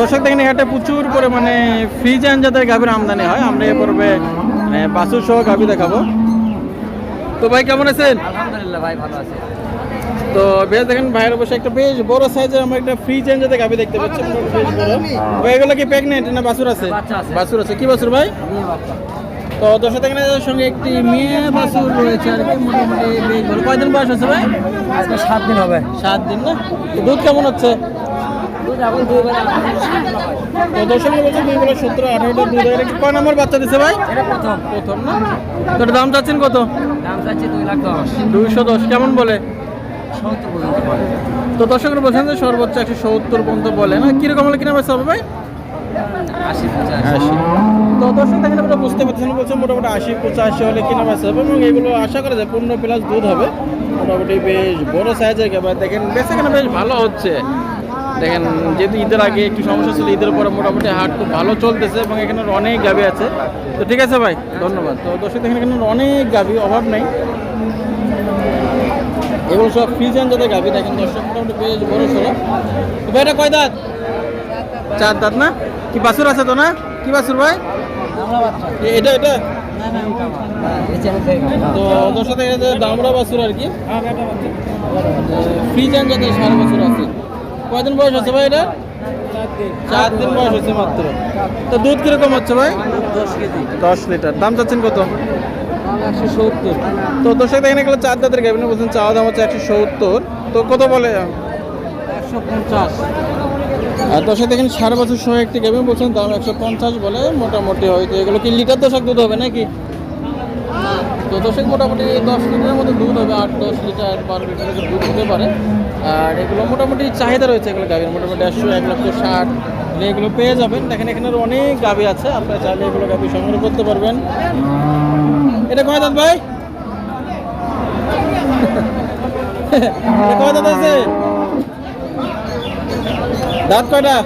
দর্শক দেখেন এখানে প্রচুর পরিমাণে ফ্রিজ অ্যান্ড যাদের গাভীর আমদানি হয়। আমরা এ পর্বে মানে বাসুর সহ গাভী দেখাবো। তো ভাই কেমন আছেন? আলহামদুলিল্লাহ ভাই ভালো আছে। তো বেশ দেখেন ভাইয়ের অবশ্যই একটা বেশ বড় সাইজের আমরা একটা ফ্রিজ অ্যান্ড যাদের গাভী দেখতে পাচ্ছি। বেশ বড় ভাই এগুলো কি প্রেগনেন্ট না বাসুর আছে। বাসুর আছে। কি বাসুর ভাই? তো দর্শক দেখেন এদের সঙ্গে একটি মেয়ে বাসুর রয়েছে আর কি মোটামুটি বেশ ভালো। কয়দিন বয়স আছে ভাই? আজকে সাত দিন হবে। সাত দিন না? দুধ কেমন হচ্ছে দুধ এখন দুই বেলা তো দর্শক বলছে দুই বেলা সত্তর আঠারোটা দুধ হয় কি কয় নম্বর বাচ্চা দিছে ভাই? প্রথম। না? দাম চাচ্ছেন কত? দাম চাচ্ছি দুই লাখ দশ। দুইশো দশ কেমন বলে? সত্তর পর্যন্ত পড়ে তো দর্শকের বলছেন যে সর্বোচ্চ একশো সত্তর পর্যন্ত বলে না? কীরকম হলে কিনা বেচা হবে ভাই? আশি তো দর্শক দেখেন আপনারা বুঝতে পারছেন বলছেন মোটামুটি আশি পঁচাশি হলে কিনা বেচা হবে এবং এগুলো আশা করা যায় পূর্ণ প্লাস দুধ হবে। মোটামুটি বেশ বড় সাইজের দেখেন বেচা কেনা বেশ ভালো হচ্ছে। দেখেন, যেহেতু ঈদের আগে একটু সমস্যা ছিল, ঈদের পরে মোটামুটি হাট খুব ভালো চলতেছে এবং এখানে অনেক গাভি আছে। তো ঠিক আছে ভাই, ধন্যবাদ। তো দর্শক, দেখেন, এখানে অনেক গাভি, অভাব নেই। এগুলো সব ফ্রিজেন যাদের গাভি, দেখেন দর্শক, মোটামুটি বেশ বড় সড়ো তো ভাই, এটা কয় দাঁত? চার দাঁত না? কি বাসুর আছে তো না? কি বাছুর ভাই? এটা এটা। তো দর্শক দামড়া বাছুর আর কি। ফ্রিজেন যাদের সারা বছর আছে। কয়দিন বয়স হচ্ছে ভাই এটা? চার দিন বয়স হচ্ছে মাত্র। তো দুধ কীরকম হচ্ছে ভাই? দশ লিটার। দাম চাচ্ছেন কত? একশো সত্তর। তো দর্শক এগুলো চার দাঁতের গাভিনে বলছেন চাওয়া দাম হচ্ছে একশো সত্তর। তো কত বলে? একশো পঞ্চাশ। আর দর্শক দেখেন সারা বছর সহ একটি বলছেন দাম একশো পঞ্চাশ বলে মোটামুটি হয়তো এগুলো কি লিটার দশক দুধ হবে নাকি? তো দশক মোটামুটি দশ লিটারের মতো দুধ হবে, আট, দশ লিটার বারো লিটার দুধ হতে পারে। আর এগুলো মোটামুটি চাহিদা রয়েছে এগুলো গাভীর। মোটামুটি একশো, এক লক্ষ, ষাট এগুলো পেয়ে যাবেন। দেখেন এখানে অনেক গাভী আছে, আপনারা চাইলে এগুলো গাভী সংগ্রহ করতে পারবেন। এটা কয় দাঁত ভাই? কয় দাঁত আছে দাঁত কয়টা?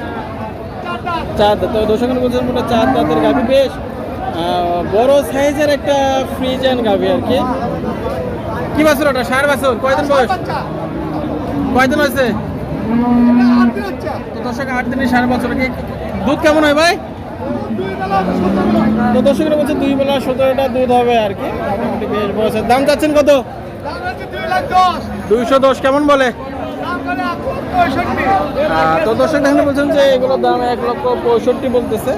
চার দাঁত। তো দর্শকের বলছেন মোটা চার দাঁতের গাভী বেশ। বড় সাইজের একটা ফ্রিজ অ্যান্ড গাভি আর কি। কি বাছুর ওটা? সার বাছুর? কয়দিন বয়স? কয়দিন হয়েছে? তো দর্শক, আট দিনের সাড়ে বছর। কি দুধ কেমন হয় ভাই? তো দর্শকের বলছে দুই বেলা সতেরোটা দুধ হবে আর কি। বেশ বয়সের দাম চাচ্ছেন কত? দুইশো দশ, কেমন বলে? তো দর্শক দেখেন বলছেন যে এগুলোর দাম এক লক্ষ পঁয়ষট্টি বলতেছে।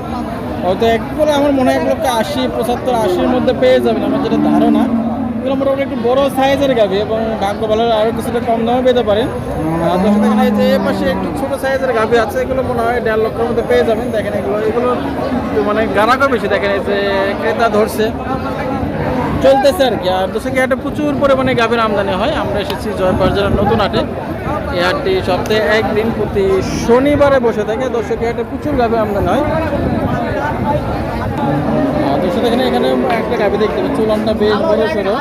হয়তো এক করে আমার মনে হয় এক লক্ষ আশি, পঁচাত্তর, আশির মধ্যে পেয়ে যাবেন, আমার যেটা ধারণা। এগুলো মোটামুটি একটু বড় সাইজের গাভি এবং ভাগ্য ভালো আরও কিছুটা কম দামে পেতে পারেন। আর দর্শক এই যে এ পাশে একটু ছোট সাইজের গাভি আছে, এগুলো মনে হয় দেড় লক্ষের মধ্যে পেয়ে যাবেন। দেখেন এগুলো এগুলো একটু মানে গারাকও বেশি। দেখেন, এই যে ক্রেতা ধরছে। চলতেছে আর কি। আর দোষে হাটে প্রচুর পরিমাণে গাভীর আমদানি হয়। আমরা এসেছি জয়পার জেলার নতুন হাটে। হাটটি সপ্তাহে একদিন প্রতি শনিবারে বসে থাকে। দর্শক হাটে প্রচুর আমদানি হয়। আর দর্শক এখানে এখানে একটা গাভী দেখতে পাচ্ছি। চুলানটা বেশ বড় সড়ো।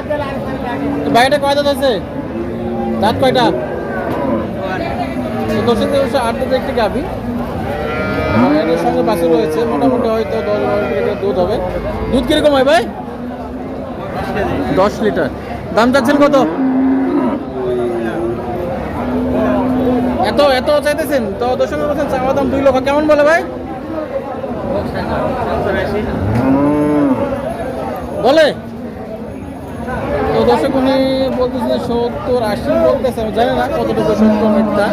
তো বাইরে কয় দাঁত আছে? দাঁত কয়টা? দর্শক অবশ্য আট দাঁতের একটি গাভী। এর সঙ্গে বাছুর রয়েছে। মোটামুটি হয়তো দশ বারো লিটার দুধ হবে। দুধ কীরকম হয় ভাই? দশ লিটার। দাম চাচ্ছেন কত? এত এত চাইতেছেন? তো দশমের বলছেন চাওয়া দাম দুই লক্ষ। কেমন বলে ভাই? বলে? তো দর্শক, উনি বলতেছেন সত্তর আশি বলতেছে, আমি জানি না কতটুকু সত্তর মিথ্যা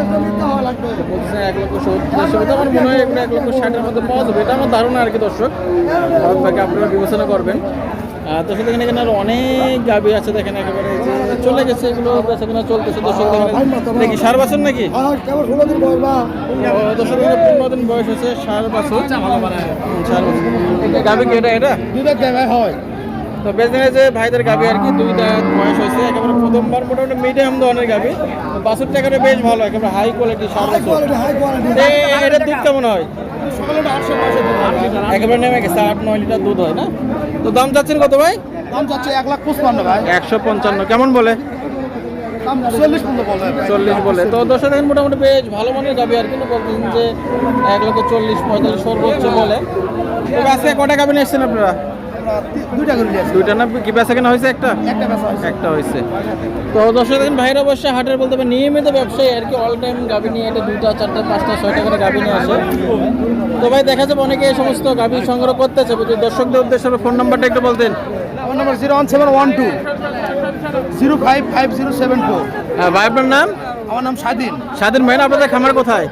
বলতেছেন এক লক্ষ সত্তর আশি। তো আমার মনে হয় এগুলো এক লক্ষ ষাটের মধ্যে পাওয়া যাবে। এটা আমার ধারণা আর কি দর্শক। বাকি আপনারা বিবেচনা করবেন। দর্শক, দেখেন এখানে আরও অনেক গাবি আছে। দেখেন একেবারে যে চলে গেছে এগুলো বেচা কেনা চলতেছে দর্শক দেখি সার বছর নাকি? ও, দর্শক পনেরো দিন বয়স হচ্ছে সার বছর হুম, সার বছর গাবি কি এটা এটা? তো বেজনে যে ভাইদের গাবি আর কি দুই দাঁত বয়স হয়েছে। একেবারে প্রথমবার মোটামুটি মিডিয়াম ধরনের গাবি। বাছুরটা একেবারে বেশ ভালো একেবারে হাই কোয়ালিটি সার বছর এটা দুধ। কেমন হয় একেবারে নেমে গেছে আট নয় লিটার দুধ হয় না? তো দাম চাচ্ছেন কত ভাই? দাম যাচ্ছে এক লাখ পঁচপান্ন ভাই। একশো পঞ্চান্ন কেমন বলে? চল্লিশ বলে। তো দেখেন মোটামুটি বেশ ভালো মানের গাবি আর কিন্তু বলতেছেন যে এক লক্ষ চল্লিশ পঁয়তাল্লিশ সর্বোচ্চ বলে। তো আজকে কটা গাবি নিয়ে এসছেন আপনারা? দুইটা আসছি দুইটা না? কি বেচা কেনা হয়েছে একটা? একটা হয়েছে। তো দর্শক দেখেন ভাইয়ের অবশ্যই হাটের বলতে হবে নিয়মিত ব্যবসায়ী আর কি অল টাইম গাভি নিয়ে এটা দুইটা চারটা পাঁচটা ছয়টা করে গাভি নিয়ে আসে। তো ভাই দেখা যাবে অনেকে এই সমস্ত গাভি সংগ্রহ করতেছে দর্শকদের উদ্দেশ্যে ফোন নাম্বারটা একটু বলতেন। আমার number zero one seven one two zero five five zero seven four হ্যাঁ, ভাই আপনার নাম? আমার নাম স্বাধীন। স্বাধীন ভাই আপনাদের খামার কোথায়?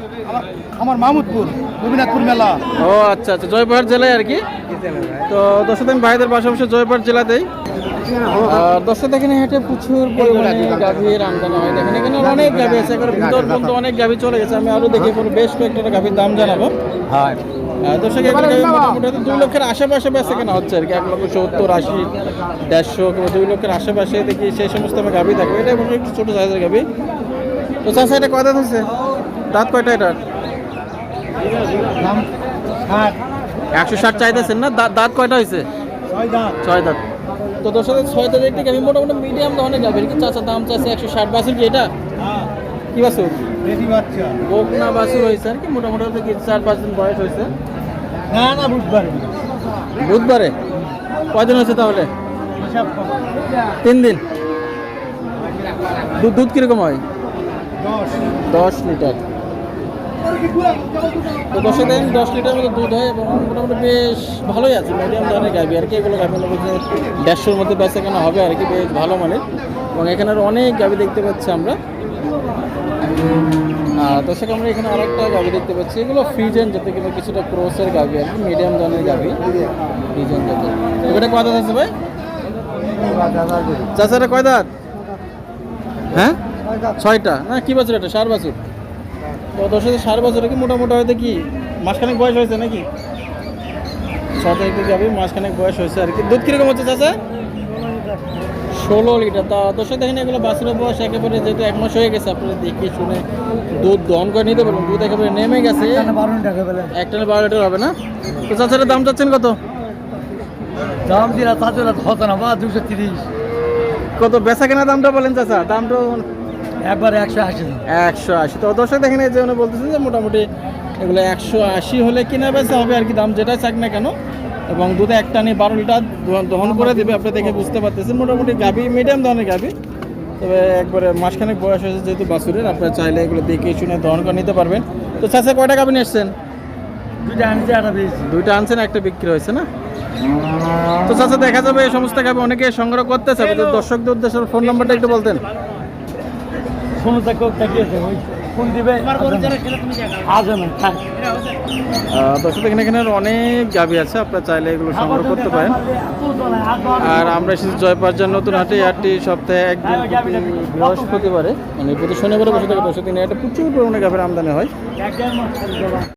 আমার আমার রবীন্দ্রনাথপুর মেলা। ও আচ্ছা আচ্ছা জয়পুরহাট জেলায় আর কি? তো দর্শক দেখেন ভাইদের পাশাপাশি জয়পুরহাট জেলাতেই। আর দর্শক দেখেন হেঁটে প্রচুর পরিমাণে গাভীর আমদানি হয়। দেখেন এখানে অনেক গাভী আছে। এবার ভিতর পর্যন্ত অনেক গাভী চলে গেছে। আমি আরও দেখে পরে বেশ কয়েকটা গাভীর দাম জানাব। হয়। দর্শক মোটামুটি দুই লক্ষের আশেপাশে কেনা হচ্ছে আর কি। এক লক্ষ সত্তর আশি দেড়শো কিংবা দুই লক্ষের আশেপাশে দেখি সেই সমস্ত আমি গাভী থাকবে এটা একটু ছোটো সাইজের গাভী। তো চাষা এটা কয় দাঁত হচ্ছে দাঁত কয়টা এটার? একশো ষাট চাইতেছেন না? দাঁত দাঁত কয়টা হয়েছে? ছয় দাঁত। তো দশ হাজার ছয় দাঁত একটি আমি মোটামুটি মিডিয়াম ধরনের গাভি কি চাচা দাম চাচ্ছে একশো ষাট। বাছুর কি এটা? কি বাছুর? বকনা বাছুর হয়েছে আর কি। মোটামুটি চার পাঁচ দিন বয়স হয়েছে? না না বুধবার। বুধবারে? কয়দিন হয়েছে তাহলে? তিন দিন। দুধ দুধ কীরকম হয়? দশ লিটার। তো দশে দিন দশ লিটার মতো দুধ হয় এবং মোটামুটি বেশ ভালোই আছে। মিডিয়াম ধরনের গাভি আর কি, এগুলো গাভি মধ্যে দেড়শোর মধ্যে বেচা কেনা হবে আর কি, বেশ ভালো মানের। এবং এখানে আরও অনেক গাভি দেখতে পাচ্ছি আমরা। দর্শক, আমরা এখানে আরেকটা গাভি দেখতে পাচ্ছি। এগুলো ফ্রিজেন যাতে কিংবা কিছুটা ক্রোসের গাভি আর কি মিডিয়াম ধরনের গাভি। ফ্রিজেন যাতে এটা কয় দাঁত আছে ভাই? চাচারা কয় দাঁত? হ্যাঁ? ছয়টা। না, কি বছর এটা? সার বছর? দশ হাজার সার বছরে কি মোটামুটি হয়তো কি মাসখানেক বয়স হয়েছে নাকি? ছ তারিখে যাবে মাসখানেক বয়স হয়েছে আর কি। দুধ কীরকম হচ্ছে চাচা? ষোলো লিটার। তা দর্শক দেখেন এগুলো বাছুরের বয়স একেবারে যেহেতু এক মাস হয়ে গেছে আপনারা দেখে শুনে দুধ দহন করে নিতে পারবেন। দুধ একেবারে নেমে গেছে। একটা বারো লিটার হবে। না? তো চাচাটার দাম চাচ্ছেন কত? দাম দিলা তাদের হতো না বা দুশো তিরিশ। কত বেচা কেনা দামটা বলেন চাচা? দামটা একবার একশো আশি একশো আশি। তো দর্শক দেখেন এই যে উনি বলতেছেন যে মোটামুটি এগুলো একশো আশি হলে কিনা বেচা হবে আর কি দাম যেটা চাক না কেন। এবং দুধে একটা নিয়ে বারো লিটার দহন- করে দেবে আপনি দেখে বুঝতে পারতেছেন। মোটামুটি গাভি মিডিয়াম ধরনের গাভি। তবে একবারে মাসখানেক বয়স হয়েছে যেহেতু বাছুরের আপনারা চাইলে এগুলো দেখে শুনে দহন করে নিতে পারবেন। তো চাষে কয়টা গাভি নিয়ে এসছেন দুইটা আনছে একটা দুইটা আনছেন একটা বিক্রি হয়েছে না? তো চাষে দেখা যাবে এই সমস্ত গাভি অনেকে সংগ্রহ করতে চাবে। তো দর্শকদের উদ্দেশ্যে ফোন নাম্বারটা একটু বলতেন। কোনো তাকে তাকিয়ে ওই দিবে না থাক দর্শক এখানে এখানে অনেক গাভি আছে আপনার চাইলে এগুলো সংগ্রহ করতে পারেন। আর আমরা এসেছি জয়পারজার নতুন হাটে হাটটি সপ্তাহে একদিন প্রতি বৃহস্পতিবারে মানে প্রতি শনিবারে বসে থাকে দর্শক দিনে একটা প্রচুর পরিমাণে গাভীর আমদানি হয়।